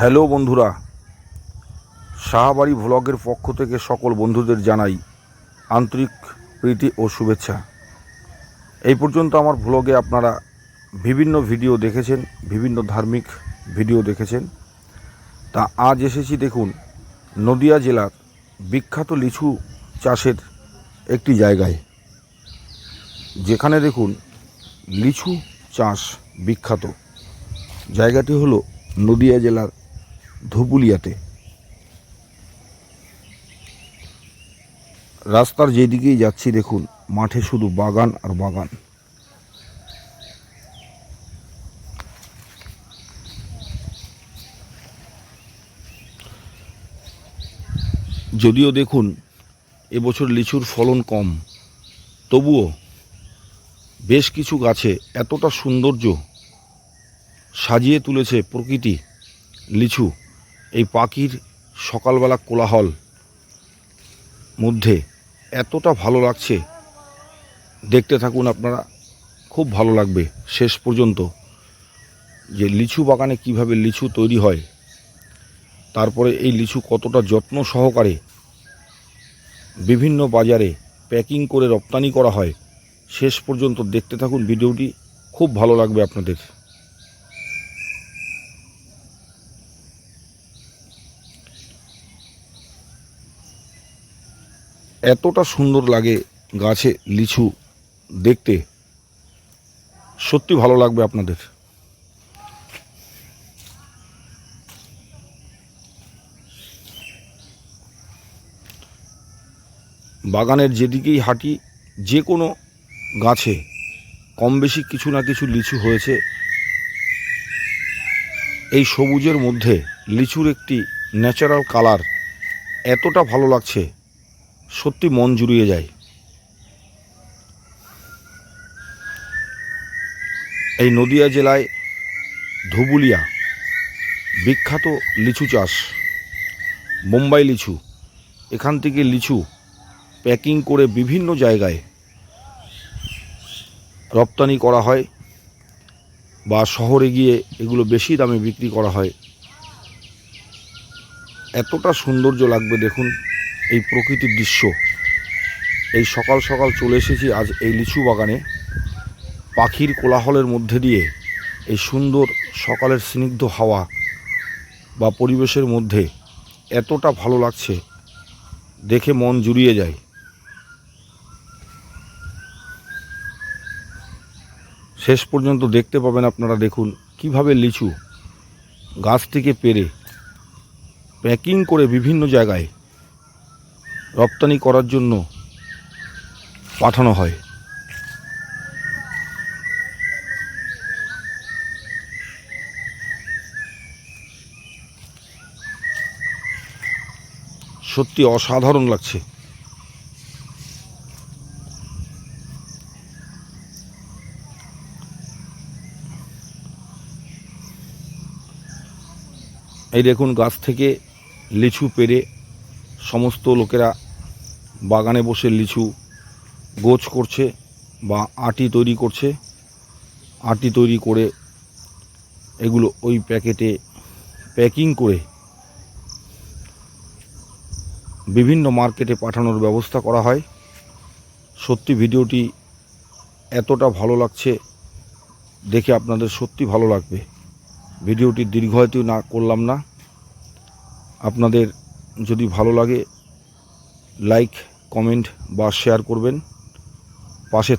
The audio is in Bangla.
হ্যালো বন্ধুরা, শাহবাড়ি ভ্লগের পক্ষ থেকে সকল বন্ধুদের জানাই আন্তরিক প্রীতি ও শুভেচ্ছা। এই পর্যন্ত আমার ভ্লগে আপনারা বিভিন্ন ভিডিও দেখেছেন, বিভিন্ন ধার্মিক ভিডিও দেখেছেন। তা আজ এসেছি দেখুন নদিয়া জেলার বিখ্যাত লিচু চাষের একটি জায়গায়, যেখানে দেখুন লিচু চাষ বিখ্যাত। জায়গাটি হলো নদিয়া জেলার ধুবুলিয়াতে। রাস্তার যেদিকেই যাচ্ছি দেখুন, মাঠে শুধু বাগান আর বাগান। যদিও দেখুন, এবছর লিচুর ফলন কম, তবুও বেশ কিছু গাছে এতটা সৌন্দর্য সাজিয়ে তুলেছে প্রকৃতি লিচু। এই পাখির সকালবেলা কোলাহল মধ্যে এতটা ভালো লাগছে। দেখতে থাকুন আপনারা, খুব ভালো লাগবে শেষ পর্যন্ত। যে লিচু বাগানে কীভাবে লিচু তৈরি হয়, তারপরে এই লিচু কতটা যত্ন সহকারে বিভিন্ন বাজারে প্যাকিং করে রপ্তানি করা হয়, শেষ পর্যন্ত দেখতে থাকুন। ভিডিওটি খুব ভালো লাগবে আপনাদের। এতটা সুন্দর লাগে গাছে লিচু দেখতে। সত্যি ভালো লাগবে আপনাদের। বাগানের যেদিকেই হাঁটি, যে কোনো গাছে কম বেশি কিছু না কিছু লিচু হয়েছে। এই সবুজের মধ্যে লিচুর একটি ন্যাচারাল কালার এতটা ভালো লাগছে। সত্যি মন জুড়িয়ে যায়। এই নদিয়া জেলায় ধুবুলিয়া, বিখ্যাত লিচু চাষ, মুম্বাই লিচু, এখান থেকে লিচু প্যাকিং করে বিভিন্ন জায়গায় রপ্তানি করা হয় বা শহরে গিয়ে এগুলো বেশি দামে বিক্রি করা হয়। এতটা সৌন্দর্য লাগবে দেখুন। এই প্রকৃতির দৃশ্য। এই সকাল সকাল চলে এসেছি আজ এই লিচু বাগানে। পাখির কোলাহলের মধ্যে দিয়ে এই সুন্দর সকালের স্নিগ্ধ হাওয়া বা পরিবেশের মধ্যে এতটা ভালো লাগছে, দেখে মন জুড়িয়ে যায়। শেষ পর্যন্ত দেখতে পাবেন আপনারা, দেখুন কীভাবে লিচু গাছ থেকে পেরে, প্যাকিং করে বিভিন্ন জায়গায় রপ্তানি করার জন্য পাঠানো হয়। সত্যি অসাধারণ লাগছে। এই দেখুন, গাছ থেকে লিচু পেরে সমস্ত লোকেরা বাগানে বসে লিচু গোছ করছে বা আটি তৈরি করছে। আটি তৈরি করে এগুলো ওই প্যাকেটে প্যাকিং করে বিভিন্ন মার্কেটে পাঠানোর ব্যবস্থা করা হয়। সত্যি ভিডিওটি এতটা ভালো লাগছে দেখে আপনাদের সত্যি ভালো লাগবে। ভিডিওটি দীর্ঘায়িত না করলাম না। আপনাদের যদি ভালো লাগে লাইক কমেন্ট বা শেয়ার করবেন। পাশে